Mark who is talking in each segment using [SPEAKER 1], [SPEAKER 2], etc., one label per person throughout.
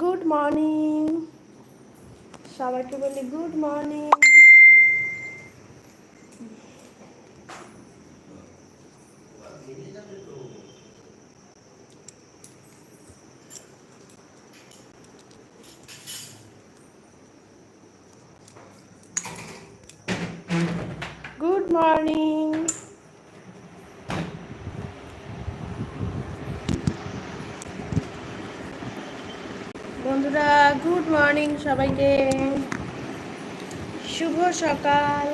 [SPEAKER 1] Good morning সবাইকে বলি good morning good morning বন্ধুরা গুড মর্নিং সবাইকে। শুভ সকাল।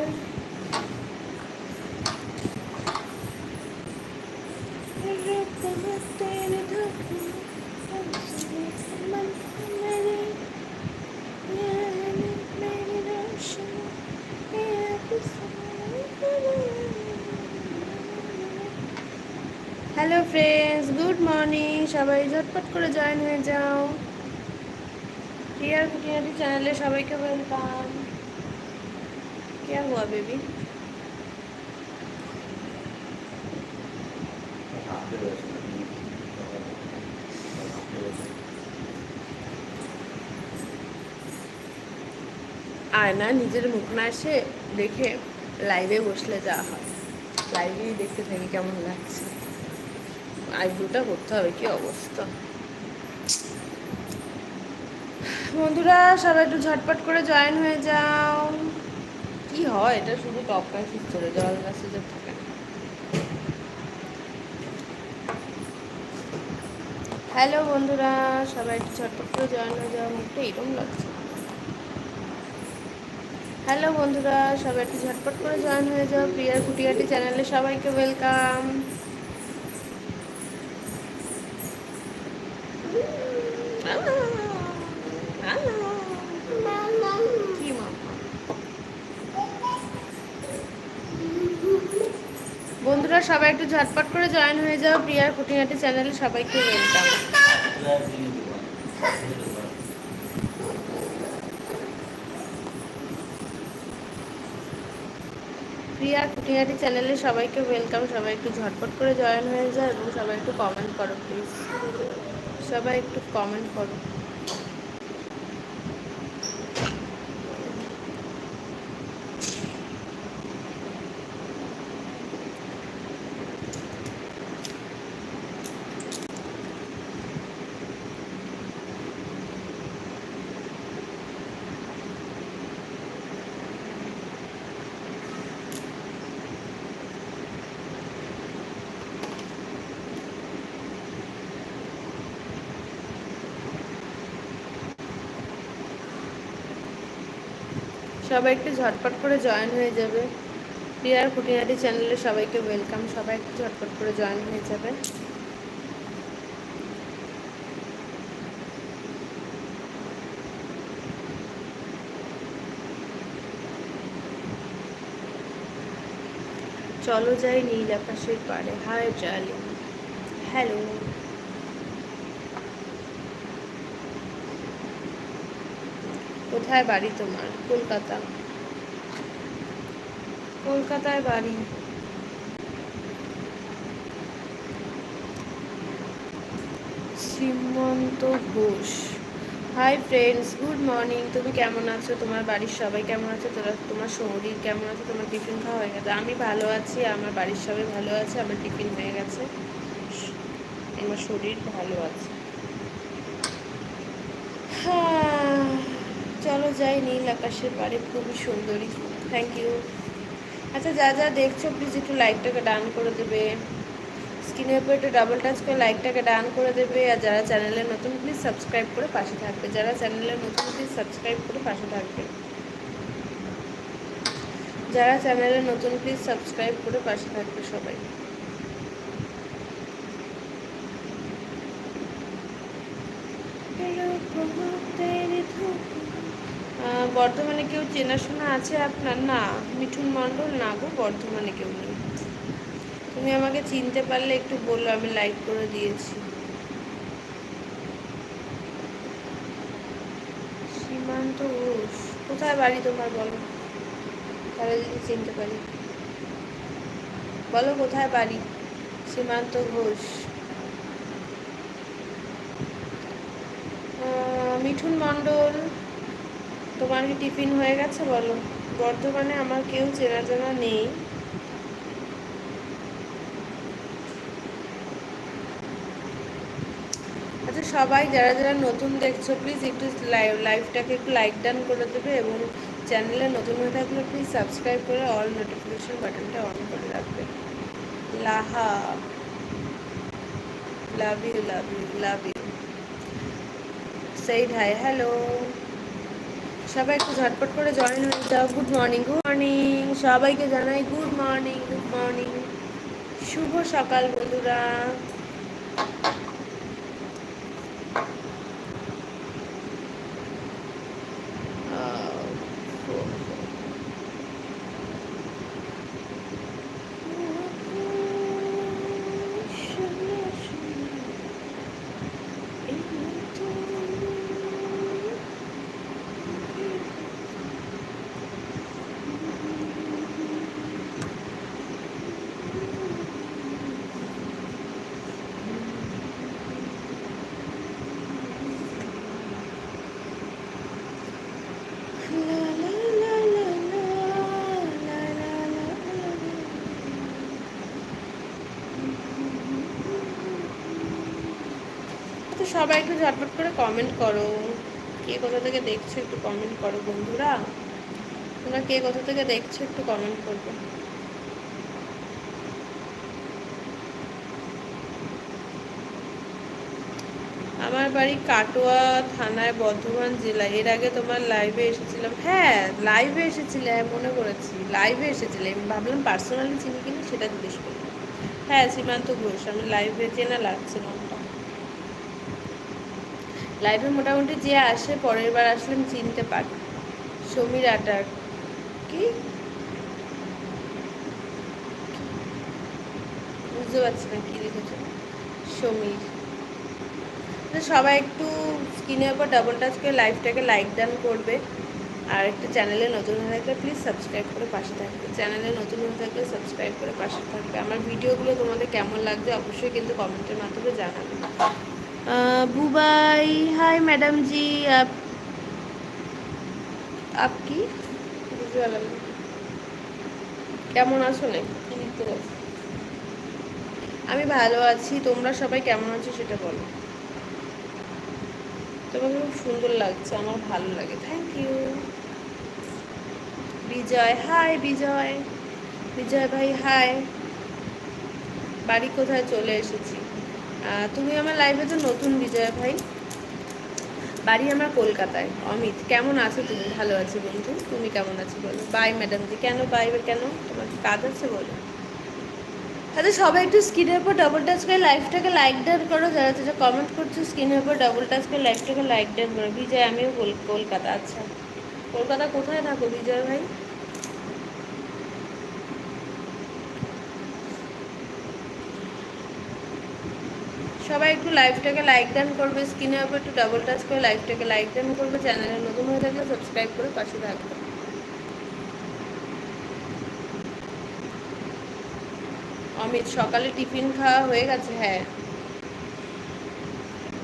[SPEAKER 1] হ্যালো ফ্রেন্ডস গুড মর্নিং সবাই ঝটপট করে জয়েন হয়ে যাও। ডিয়ার খুঁটিনাটি চ্যানেলে সবাইকে ওয়েলকাম কে হুয়া বেবি আয়না নিজের মুখ নাসে দেখে লাইভে বসলে যাওয়া হয়। লাইভেই দেখতে থাকি কেমন লাগছে? আইব্রুটা করতে হবে, কি অবস্থা? বন্ধুরা, সবাই একটু ঝটপট করে জয়েন হয়ে যাও। কি হয়? এটা শুধু টপ মেসেজ চলে জল মেসেজের থাকে। হ্যালো বন্ধুরা, সবাই একটু ঝটপট করে জয়েন হয়ে যাও। মুখটা এরকম লাগছে। হ্যালো বন্ধুরা, সবাই একটু ঝটপট করে জয়েন হয়ে যাও। প্রিয়ার কুটিয়াটি চ্যানেলে সবাইকে ওয়েলকাম কি মামা বন্ধুরা সবাই একটু ঝটপট করে জয়েন হয়ে যাও। প্রিয়ার খুঁটিনাটি চ্যানেলে সবাইকে ওয়েলকাম প্রিয়ার খুঁটিনাটি চ্যানেলে সবাইকে ওয়েলকাম সবাই একটু ঝটপট করে জয়েন হয়ে যাও এবং সবাই একটু কমেন্ট করো প্লিজ সবাই একটু কমেন্ট করো। সবাই একটু ঝটপট করে জয়েন হয়ে যাবে। প্রিয়ার খুঁটিনাটি চ্যানেলে সবাইকে ওয়েলকাম সবাই একটু ঝটপট করে জয়েন হয়ে যাবে। চলো যাই নীল আকাশের পাড়ে। হাই ডার্লিং হ্যালো কোথায় বাড়ি তোমার? কলকাতা। কলকাতায় বাড়ি। Shrimanta Ghosh. Hi friends good morning তুমি কেমন আছো? তোমার বাড়ির সবাই কেমন আছে? তোরা তোমার শরীর কেমন আছে? তোমার টিফিন খাওয়া হয়ে গেছে? আমি ভালো আছি আমার বাড়ির সবাই ভালো আছে আমার টিফিন হয়ে গেছে। আমার শরীর ভালো আছে হ্যাঁ চলো যাই নীল আকাশের বাড়ি খুবই সুন্দরী। থ্যাংক ইউ আচ্ছা যা যা দেখছ প্লিজ একটু লাইকটাকে ডান করে দেবে। স্ক্রিনের উপর একটু ডাবল টাচ করে লাইকটাকে ডান করে দেবে। আর যারা চ্যানেলে নতুন প্লিজ সাবস্ক্রাইব করে পাশে থাকবে। যারা চ্যানেলে নতুন প্লিজ সাবস্ক্রাইব করে পাশে থাকবে। যারা চ্যানেলে নতুন প্লিজ সাবস্ক্রাইব করে পাশে থাকবে সবাই। বর্ধমানে কেউ চেনাশোনা আছে আপনার? না, মিঠুন মণ্ডল? না গো, বর্ধমানে কেউ নেই। তুমি আমাকে চিনতে পারলে একটু বলল আমি লাইক করে দিয়েছি। সীমান্ত ঘোষ, কোথায় বাড়ি তোমার বলো? তাহলে যদি চিনতে পারি। বলো, কোথায় বাড়ি? সীমান্ত ঘোষ। মিঠুন মণ্ডল তোমার কি টিফিন হয়ে গেছে বলো? বর্তমানে আমার কেউ চেনা জানা নেই। আচ্ছা সবাই যারা যারা নতুন দেখছ প্লিজ একটু লাইভ লাইভটাকে একটু লাইক ডান করে দেবে এবং চ্যানেলে নতুন হয়ে থাকলে প্লিজ সাবস্ক্রাইব করে অল নোটিফিকেশন বাটনটা অন করে রাখবে। Laha. Love you love you love you said hi hello সবাই একটু ঝটপট করে জয়েন হয়ে যাও। গুড মর্নিং গুড মর্নিং সবাইকে জানাই গুড মর্নিং গুড মর্নিং শুভ সকাল বন্ধুরা। সবাই একটু ঝটপট করে কমেন্ট করো। কে কোথা থেকে দেখছ একটু কমেন্ট করো বন্ধুরা। তোমরা কে কোথা থেকে দেখছ একটু কমেন্ট করবে। আমার বাড়ি কাটোয়া থানায় বর্ধমান জেলায় এর আগে তোমার লাইভে এসেছিলাম। হ্যাঁ লাইভে এসেছিলে হ্যাঁ মনে করেছি লাইভে এসেছিলে। আমি ভাবলাম পার্সোনালি চিনি কিনা সেটা জিজ্ঞেস করি। হ্যাঁ সীমান্ত ঘোষ। আমি লাইভে চেনা লাগছে নামটা লাইভে মোটামুটি যে আসে, পরের বার আসলে আমি চিনতে পারি। সমীর আটার কি? বুঝতে পারছি না কি লিখেছে। সমীর। সবাই একটু স্ক্রিনের উপর ডাবল টাচ করে লাইভটাকে লাইক ডান করবে। আর একটু চ্যানেলে নতুন হয়ে থাকলে প্লিজ সাবস্ক্রাইব করে পাশে থাকবে। চ্যানেলে নতুন হয়ে থাকলে সাবস্ক্রাইব করে পাশে থাকবে। আমার ভিডিওগুলো তোমাদের কেমন লাগছে অবশ্যই কিন্তু কমেন্টের মাধ্যমে জানাবে। বুবাই হাই ম্যাডাম জি আপ আপ কি বুঝতে পারলাম কেমন আছো লিখতে আমি ভালো আছি তোমরা সবাই কেমন আছো সেটা বলো। তোমাকে খুব সুন্দর লাগছে আমার ভালো লাগে thank you Bijoy hi Bijoy. Bijoy ভাই হাই বাড়ি কোথায় চলে এসেছি? তুমি আমার লাইফে তো নতুন বিজয় ভাই। বাড়ি আমার কলকাতায়। অমিত, কেমন আছো তুমি? ভালো আছি বন্ধু। তুমি কেমন আছো বলো? Bye madam ji. কেন বাই কেন? তোমার কাজ আছে বলো? আচ্ছা সবাই একটু স্ক্রিনের উপর ডবল টাচ করে লাইভটাকে লাইক ডান করো। যারা যারা কমেন্ট করছ স্ক্রিনের উপর ডবল টাচ করে লাইভটাকে লাইক ডান করো। বিজয়, আমিও কলকাতা। আচ্ছা কলকাতা কোথায় থাকো বিজয় ভাই? সবাই একটু লাইভটাকে লাইক ডান করবে স্ক্রিনের উপর একটু ডাবল টাচ করে লাইভটাকে লাইক ডান করবে চ্যানেলে নতুন হয়ে থাকলে সাবস্ক্রাইব করে পাশে থাকবে। অমিত, সকালে টিফিন খাওয়া হয়ে গেছে? হ্যাঁ।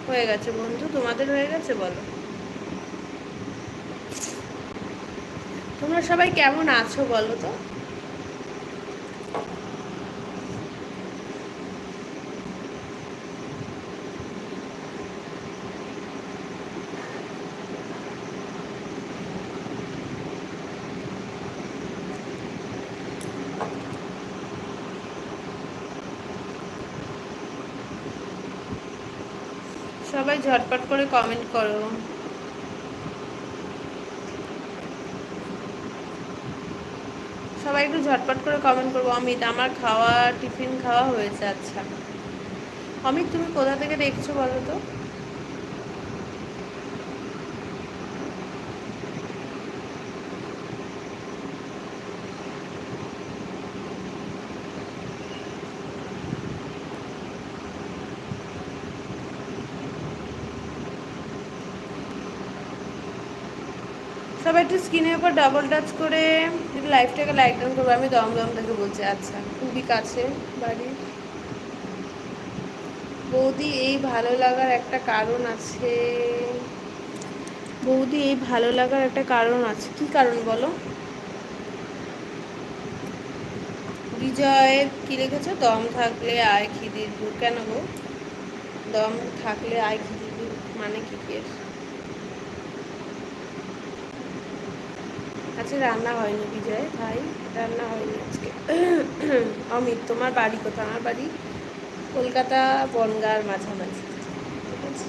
[SPEAKER 1] হয়ে গেছে বন্ধু, তোমাদের হয়ে গেছে বলো। তোমরা সবাই কেমন আছো বলো তো? সবাই ঝটপট করে কমেন্ট করো। সবাই একটু ঝটপট করে কমেন্ট করব অমিত, আমার খাওয়া, টিফিন খাওয়া হয়েছে আচ্ছা। অমিত, তুমি কোথা থেকে দেখছ বলো তো? সবাই একটু স্ক্রিনের উপর ডাবল টাচ করে যদি লাইফটাকে লাইক ডাউন করব। আমি দম দম থেকে বলছি আচ্ছা খুবই কাছে বাড়ি। বৌদি, এই ভালো লাগার একটা কারণ আছে। বৌদি, এই ভালো লাগার একটা কারণ আছে। কি কারণ বলো? বিজয়, কি লিখেছো? দম থাকলে আয় খিদির কেন গো? দম থাকলে আয় খিদির মানে কি কি আজকে রান্না হয়নি বিজয় ভাই, রান্না হয়নি আজকে। অমিত, তোমার বাড়ি কোথায়? আমার বাড়ি কলকাতা বনগার মাঝামাঝি ঠিক আছে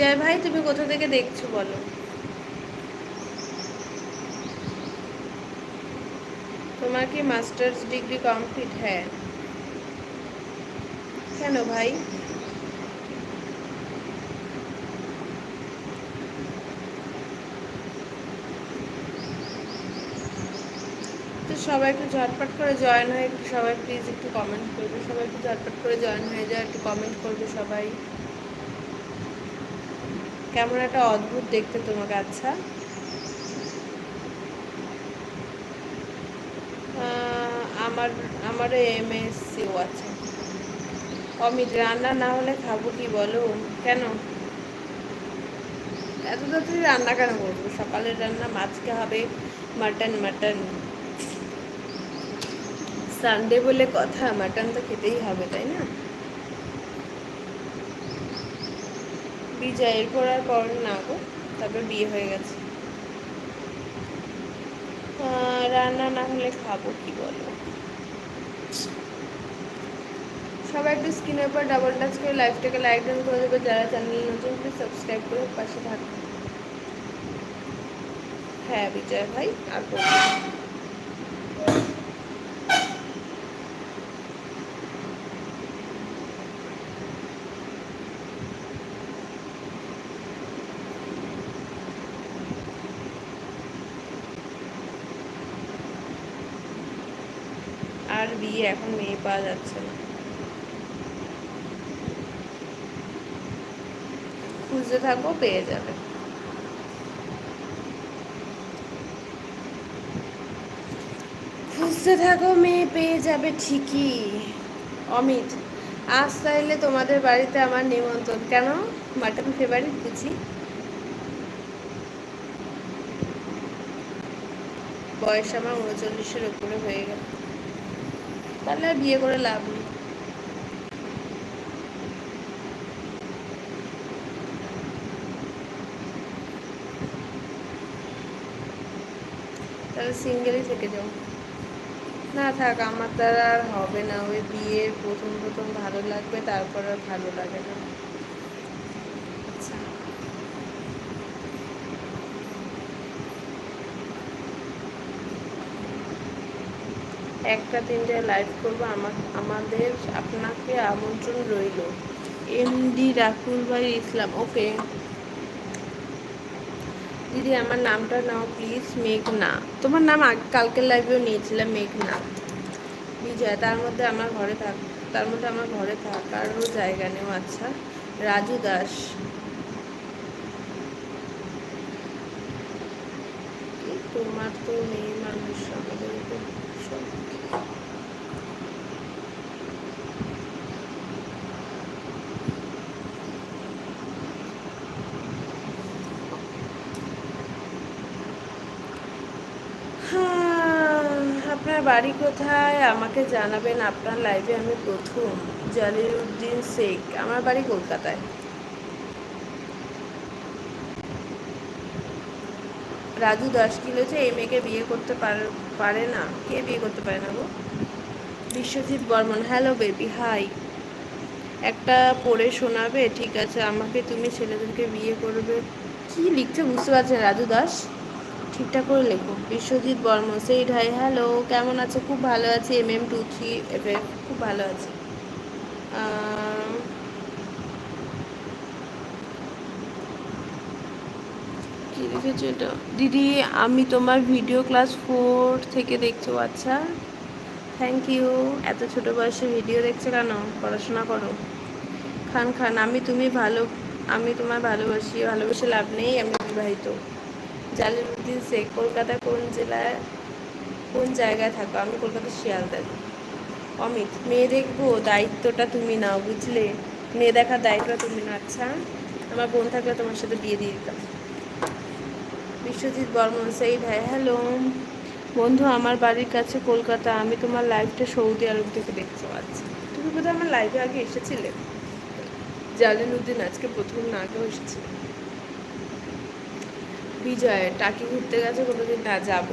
[SPEAKER 1] বিজয় ভাই, তুমি কোথা থেকে দেখছ বলো? তোমার কি মাস্টার্স ডিগ্রি কমপ্লিট? হ্যাঁ। কেন ভাই? সবাই একটু ঝটপট করে জয়েন হয়ে একটু সবাই প্লিজ একটু কমেন্ট করবে। সবাই একটু ঝটপট করে জয়েন হয়ে যায় একটু কমেন্ট করবে সবাই। কেমন একটা অদ্ভুত দেখতে তোমাকে আচ্ছা। আমার আমার এম এস সিও আছে। অমিত, রান্না না হলে খাব কি বলো? কেন? এত তাড়াতাড়ি রান্না কেন করব? সকালের রান্না মাছকে হবে মাটন মাটন। সানডে বলে কথা, মাটন তো খেতেই হবে, তাই না? বিজয় এরপর আর পর না গো, তারপর বিয়ে হয়ে গেছে। রান্না না হলে খাব কি বলো? সবাই একটু স্ক্রিনের উপর ডাবল টাচ করে লাইভটাকে লাইক ডান করে। দেবে যারা চ্যানেল নতুন প্লিজ সাবস্ক্রাইব করে পাশে থাকবে হ্যাঁ বিজয় ভাই, আর বিয়ে এখন মেয়ে পাওয়া যাচ্ছে না। খুঁজতে থাকো পেয়ে যাবে। খুঁজতে থাকো, মেয়ে পেয়ে যাবে ঠিকই। অমিত, আজ তাইলে তোমাদের বাড়িতে আমার নিমন্ত্রণ কেন? মাটন ফেভারিট বুঝি? বয়স আমার উনচল্লিশের উপরে হয়ে গেল। তাহলে আর বিয়ে করে লাভ নেই। তাহলে সিঙ্গেলই থেকে যাও। না থাক, আমার দ্বারা আর হবে না। ওই বিয়ের প্রথম প্রথম ভালো লাগবে, তারপর আর ভালো লাগে না। একটা তিনটায় লাইভ করব আমাদের আপনাকে আমন্ত্রণ রইল। এমডি রাকুল ভাই ইসলাম ওকে দিদি, আমার নামটা নাও প্লিজ মেঘনা। তোমার নাম কালকের লাইভেও নিয়েছিলাম মেঘনা। বিজয়, তার মধ্যে আমার ঘরে থাক, তার মধ্যে আমার ঘরে থাকারও জায়গা নেও আচ্ছা। রাজু দাস। তোমার তো মেয়ে মানুষ, আমাদের সব হ্যাঁ, আপনার বাড়ি কোথায়? আমাকে জানাবেন আপনার লাইভে আমি প্রথম। জালিলউদ্দিন শেখ, আমার বাড়ি কলকাতায়। রাজু দাস কিলো যে এই মেয়েকে বিয়ে করতে পারে না। কে বিয়ে করতে পারে না গো? Biswajit Barman hello baby hi একটা পড়ে শোনাবে, ঠিক আছে, আমাকে তুমি ছেলেদেরকে বিয়ে করবে। কি লিখছে? বুঝতে পারছেন? রাজু দাস? ঠিকঠাক করে লেখো। বিশ্বজিৎ বর্মন সেই ঢাই হ্যালো কেমন আছে? খুব ভালো আছি M M two three F F খুব ভালো আছি। এটা? দিদি, আমি তোমার ভিডিও ক্লাস ফোর থেকে দেখছ আচ্ছা। থ্যাংক ইউ এত ছোট বয়সে ভিডিও দেখছ কেন? পড়াশোনা করো। খান খান, আমি তুমি ভালো, আমি তোমার ভালোবাসি, ভালোবেসে লাভ নেই, আমি বিবাহিত। জালিমুদ্দিন শেখ কলকাতা কোন জেলায় কোন জায়গায় থাকো? আমি কলকাতা শিয়ালদা। অমিত, মেয়ে দেখব, দায়িত্বটা তুমি নাও, বুঝলে? মেয়ে দেখার দায়িত্বটা তুমি না আচ্ছা আমার বোন থাকলে তোমার সাথে বিয়ে দিয়ে দিতাম। বিশ্বজিৎ বর্মন, সেই ভাই, হ্যালো। বন্ধু, আমার বাড়ির কাছে কলকাতা, আমি তোমার লাইফটা সৌদি আরব থেকে দেখতে পাচ্ছি তুমি বোধহয় আমার লাইফে আগে এসেছিলে? জালিনুদ্দিন আজকে প্রথম না আগেও এসেছিল। বিজয়, টাকি ঘুরতে গেছে, কোনোদিন না যাব।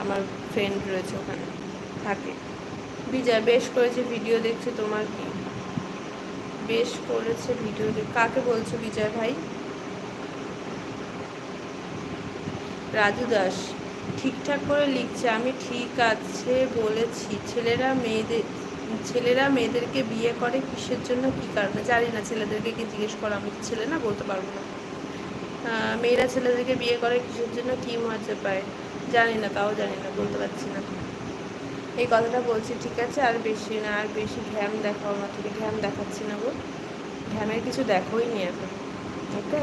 [SPEAKER 1] আমার ফ্রেন্ড রয়েছে ওখানে, থাকে। বিজয়, বেশ করেছে ভিডিও দেখছে, তোমার কি? বেশ করেছে ভিডিও কাকে বলছো বিজয় ভাই? রাজু দাস, ঠিকঠাক করে লিখছে, আমি ঠিক আছে বলেছি। ছেলেরা মেয়েদের, ছেলেরা মেয়েদেরকে বিয়ে করে কিসের জন্য, কী কারণে? জানি না, ছেলেদেরকে কি জিজ্ঞেস করা আমি ছেলে না বলতে পারব না। মেয়েরা ছেলেদেরকে বিয়ে করে কিসের জন্য, কী মজা পায়? জানি না, তাও জানি না, বলতে পারছি না। এই কথাটা বলছি, ঠিক আছে? আর বেশি না, আর বেশি ঘ্যাম দেখাও না তুমি ঘ্যাম দেখাচ্ছি না গো। ঘ্যামের কিছু দেখোই নি এখন, ওকে?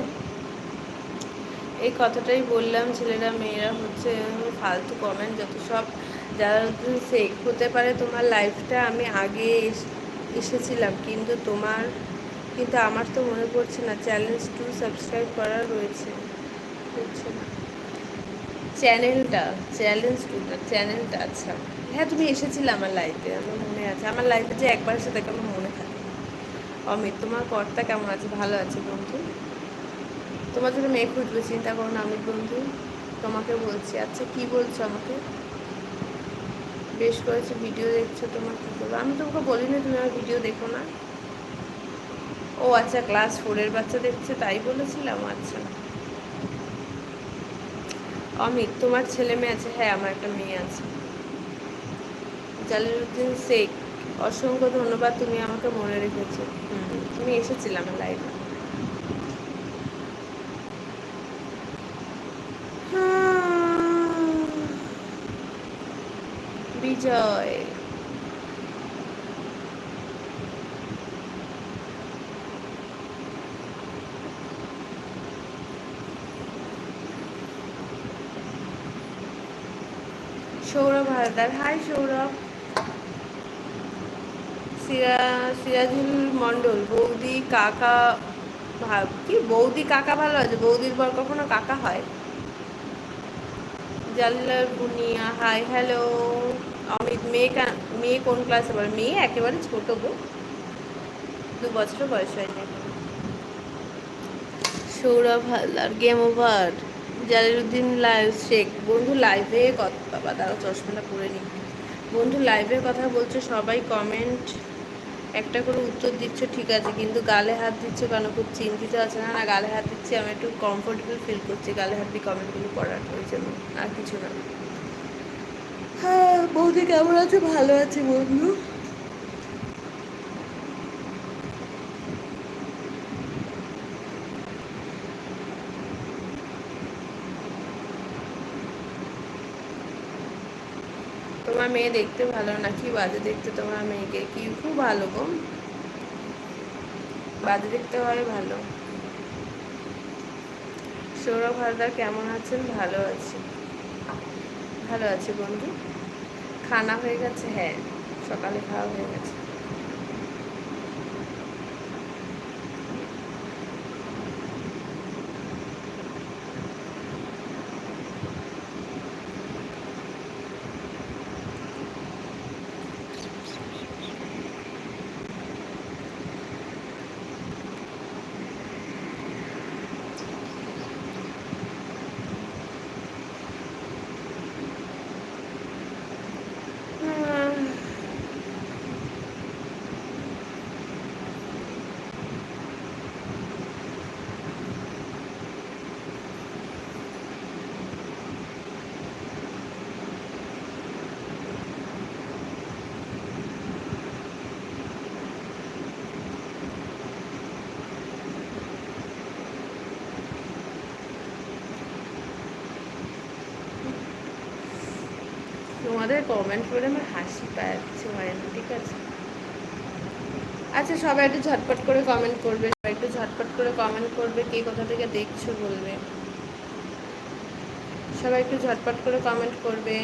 [SPEAKER 1] এই কথাটাই বললাম, ছেলেরা, মেয়েরা হচ্ছে ফালতু কমেন্ট যত সব যারা শেখ হতে পারে, তোমার লাইফটা আমি আগে এসেছিলাম, কিন্তু তোমার কিন্তু আমার তো মনে পড়ছে না চ্যালেঞ্জ টু সাবস্ক্রাইব করা রয়েছে। হচ্ছে না। চ্যানেলটা চ্যালেঞ্জ টুটা চ্যানেলটা আচ্ছা। হ্যাঁ তুমি এসেছিলে আমার লাইফে আমার মনে আছে। আমার লাইফে যে একবার দেখে আমার মনে থাকে। অমিত, তোমার কর্তা কেমন আছে? ভালো আছে বন্ধু? তোমার জন্য মেয়ে খুঁজবে চিন্তা করো না অমিত বন্ধু। তোমাকে বলছি আচ্ছা কি বলছো আমাকে? বেশ করেছে ভিডিও দেখছ তোমার কী করব? আমি তোমাকে বলিনি, তুমি আমার ভিডিও দেখো না। ও আচ্ছা ক্লাস ফোরের বাচ্চা দেখছে তাই বলেছিলাম আচ্ছা। অমিত তোমার ছেলে মেয়ে আছে? হ্যাঁ আমার একটা মেয়ে আছে। জালিলুদ্দিন শেখ অসংখ্য ধন্যবাদ তুমি আমাকে মনে রেখেছো। তুমি এসেছিলে আমার লাইফে বিজয় সৌরভ হালদার হাই সৌরভ। সিরা, সিরাজুল মণ্ডল, বৌদি, কাকা কি? বৌদি, কাকা ভালো আছে? বৌদির পর কখনো কাকা হয়? জাল্লার বুনিয়া হাই হ্যালো অমিত, মেয়ে মেয়ে কোন ক্লাসে পড়ে? মেয়ে একেবারে ছোট বউ দু বছর বয়স হয়নি Sourav Haldar game over Jaliruddin live Sheikh. বন্ধু লাইভে কথা বাবা তারা চশমাটা পরে নি বন্ধু লাইভের কথা বলছো, সবাই কমেন্ট একটা করে উত্তর দিচ্ছ, ঠিক আছে, কিন্তু গালে হাত দিচ্ছ কেন? খুব চিন্তিত আছে না? না, গালে হাত দিচ্ছি, আমি একটু কমফোর্টেবল ফিল করছি, গালে হাত দিয়ে কমেন্টগুলো পড়ার ওই জন্য আর কিছু না। হ্যাঁ বৌদি কেমন আছে? ভালো আছে, বন্ধু। তোমার মেয়ে দেখতে ভালো নাকি? বাজে দেখতে তোমার মেয়েকে কি? খুব ভালো গো। বাজে দেখতে হয় ভালো। সৌরভ হালদার কেমন আছেন? ভালো আছি। ভালো আছি বন্ধু। খানা হয়ে গেছে? হ্যাঁ সকালে খাওয়া হয়ে গেছে। তোমাদের কমেন্ট করে আমার হাসি আর হয় ঠিক আছে? আচ্ছা সবাই একটু ঝটপট করে কমেন্ট করবে, সবাই একটু ঝটপট করে কমেন্ট করবে, কে কোথা থেকে দেখছ বলবে। সবাই একটু ঝটপট করে কমেন্ট করবে।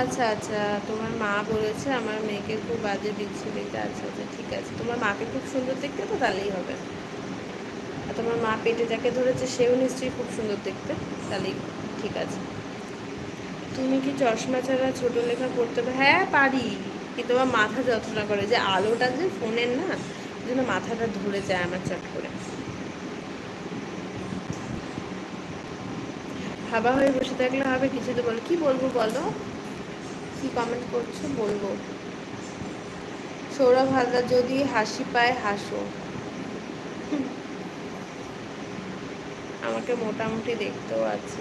[SPEAKER 1] আচ্ছা আচ্ছা তোমার মা বলেছে আমার মেয়েকে খুব বাজে দিচ্ছে, দেখতে আচ্ছা আচ্ছা ঠিক আছে। তোমার মাকে খুব সুন্দর দেখতে তো তাহলেই হবে। আর তোমার মা পেটে যাকে ধরেছে, সেও নিশ্চয়ই খুব সুন্দর দেখতে, তাহলেই ঠিক আছে। তুমি কি চশমা ছাড়া ছোটো লেখা পড়তে হ্যাঁ পারি। কিন্তু আমার মাথা যন্ত্রণা করে যে আলোটা যে ফোনের না জন্য মাথাটা ধরে যায় আমার চট করে। হাবা হয়ে বসে থাকলে হবে, কিছু তো বলো কি বলব বলো? কি কমেন্ট করছ বলব? সৌরভ হালদার, যদি হাসি পায় হাসো। আমাকে মোটামুটি দেখতেও আছে।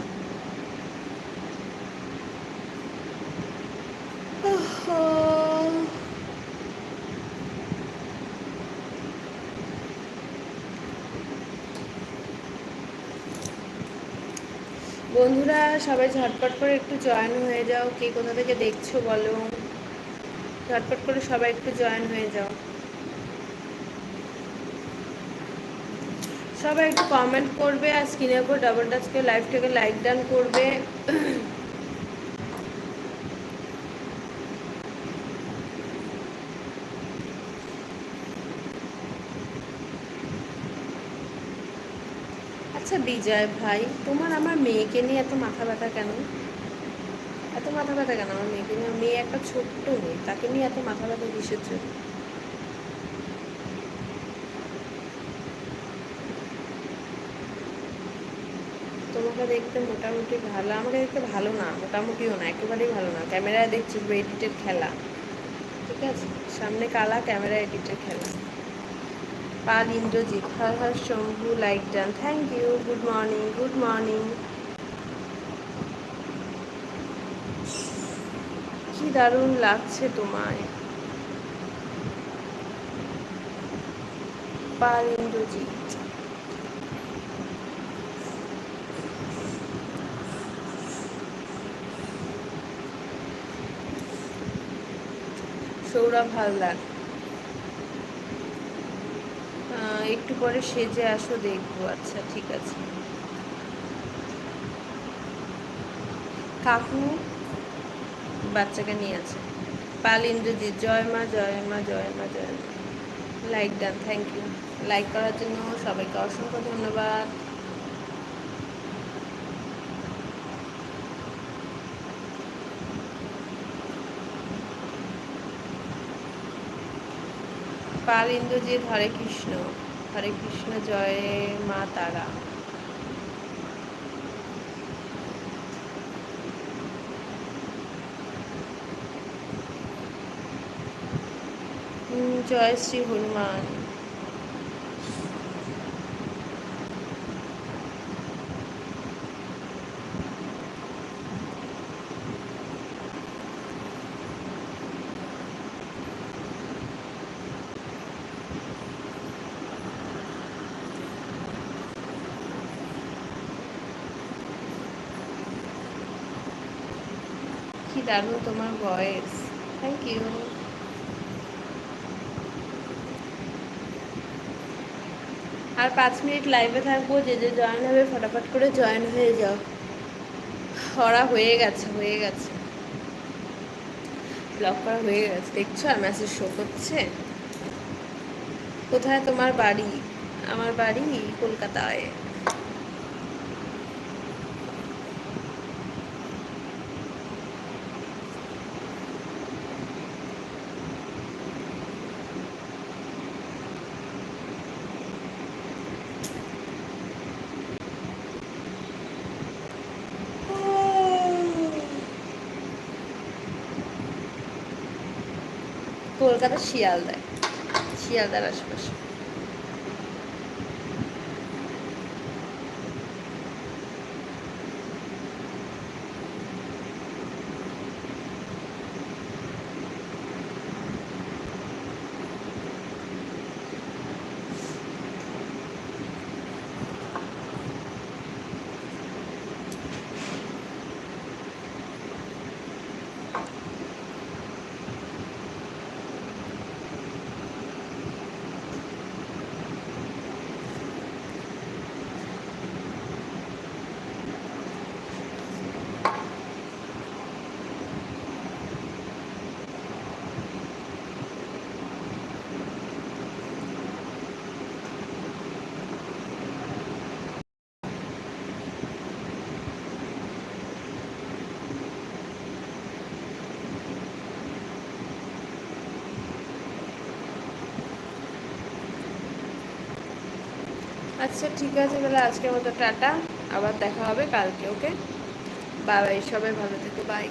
[SPEAKER 1] বন্ধুরা, সবাই ঝটপট করে একটু জয়েন হয়ে যাও। কে কোথা থেকে দেখছ বলো? ঝটপট করে সবাই একটু জয়েন হয়ে যাও। সবাই একটু কমেন্ট করবে আর স্ক্রিনের উপর ডবল টাচ করে লাইভটাকে লাইক ডান করবে আচ্ছা বিজয় ভাই, তোমার আমার মেয়েকে নিয়ে এত মাথা ব্যথা কেন? এত মাথা ব্যথা কেন আমার মেয়েকে নিয়ে? মেয়ে একটা ছোট্ট মেয়ে, তাকে নিয়ে এত মাথা ব্যথা কিসের জন্য? তোমাকে দেখতে মোটামুটি ভালো, আমাকে দেখতে ভালো না, মোটামুটিও না, একেবারেই ভালো না। ক্যামেরায় দেখছি এডিটের খেলা। ঠিক আছে? সামনে কালা ক্যামেরা এডিটের খেলা। Pal Indrajit Har Har Shambhu, like done, thank you, good morning good morning. কি দারুণ লাগছে তোমায়। পাল ইন্দ্রজিৎ সৌরভ হালদার। একটু পরে সেজে আসো, দেখব। আচ্ছা ঠিক আছে। কাকু বাচ্চাকে নিয়ে আছে। পাল ইন্দ্রজিৎ, জয় মা জয় মা জয় মা জয় মা। Like done thank you like করার জন্য সবাইকে অসংখ্য ধন্যবাদ। পাল ইন্দ্রজিৎ, হরে কৃষ্ণ। হরে কৃষ্ণ জয় মা তারা। জয় শ্রী হনুমান। দারুণ তোমার ভয়েস থ্যাংক ইউ আর পাঁচ মিনিট লাইভে থাকব, যে যে জয়েন হবে, ফটাফট করে জয়েন হয়ে যাও। ওরা হয়ে গেছে হয়ে গেছে। ব্লক করা হয়ে গেছে। দেখছ, আর মেসেজ শো করছে? কোথায় তোমার বাড়ি? আমার বাড়ি কলকাতায়। কলকাতা শিয়ালদায় শিয়ালদার আশেপাশে। আচ্ছা ঠিক আছে, তাহলে আজকের মতো টাটা। আবার দেখা হবে কালকে, ওকে? বাবাই সবাই ভালো থেকো, বাই।